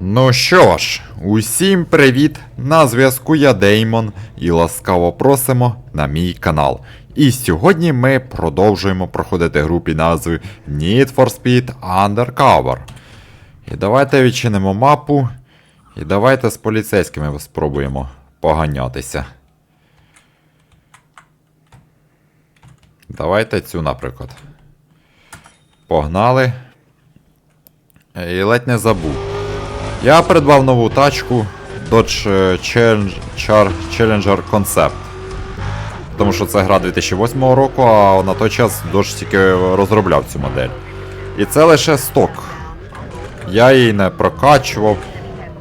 Ну що ж, усім привіт! На зв'язку я Деймон і ласкаво просимо на мій канал. І сьогодні ми продовжуємо проходити гру під назвою Need for Speed Undercover. І давайте відчинимо мапу. І давайте з поліцейськими спробуємо поганятися. Давайте цю, наприклад. Погнали. І ледь не забув. Я придбав нову тачку Dodge е, Challenger Concept. Тому що це гра 2008 року, а на той час Dodge тільки розробляв цю модель. І це лише сток. Я її не прокачував.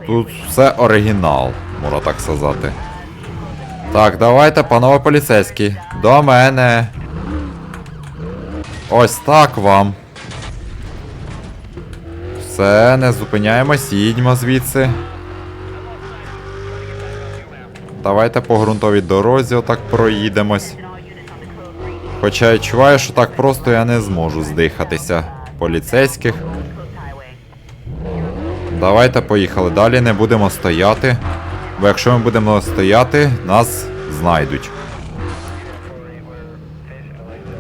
Тут все оригінал, можна так сказати. Так, давайте, панове поліцейські, до мене. Ось так вам. Все, не зупиняємось, їдьмо звідси. Давайте по ґрунтовій дорозі отак проїдемось. Хоча я відчуваю, що так просто я не зможу здихатися поліцейських. Давайте поїхали. Далі не будемо стояти. Бо якщо ми будемо стояти, нас знайдуть.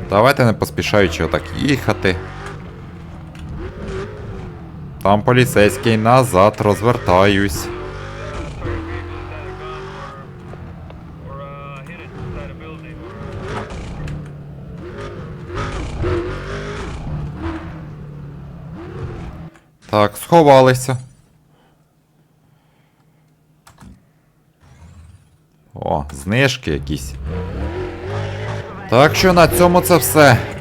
Давайте не поспішаючи отак їхати. Там поліцейський назад розвертаюсь. Так, сховалися. О, знижки якісь. Так що на цьому це все.